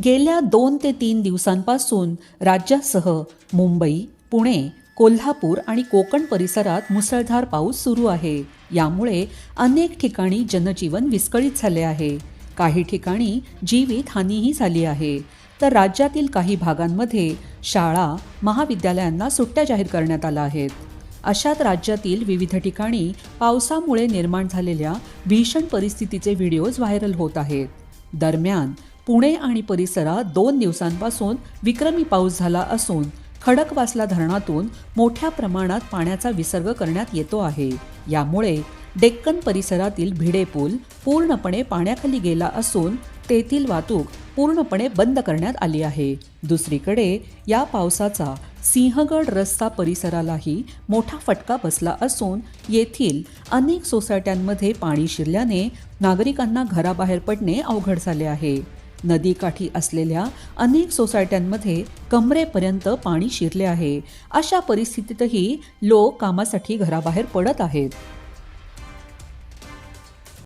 गेल्या दोन ते तीन दिवसांपासून राज्यासह मुंबई पुणे कोल्हापूर आणि कोकण परिसरात मुसळधार पाऊस सुरू आहे. यामुळे अनेक ठिकाणी जनजीवन विस्कळीत झाले आहे. काही ठिकाणी जीवित हानीही झाली आहे. तर राज्यातील काही भागांमध्ये शाळा महाविद्यालयांना सुट्ट्या जाहीर करण्यात आल्या आहेत. अशात राज्यातील विविध ठिकाणी पावसामुळे निर्माण झालेल्या भीषण परिस्थितीचे व्हिडिओज व्हायरल होत आहेत. दरम्यान पुणे आणि परिसरात दोन दिवसांपासून विक्रमी पाऊस झाला असून खडकवासला धरणातून मोठ्या प्रमाणात पाण्याचा विसर्ग करण्यात येतो आहे. यामुळे डेक्कन परिसरातील भिडे पूल पूर्णपणे पाण्याखाली गेला असून तेथील वाहतूक पूर्णपणे बंद करण्यात आली आहे. दुसरीकडे या पावसाचा सिंहगड रस्ता परिसरालाही मोठा फटका बसला असून येथील अनेक सोसायट्यांमध्ये पाणी शिरल्याने नागरिकांना घराबाहेर पडणे अवघड झाले आहे. नदीकाठी असलेल्या अनेक सोसायट्यांमध्ये कमरेपर्यंत पाणी शिरले आहे. अशा परिस्थितीतही लोक कामासाठी घराबाहेर पडत आहेत.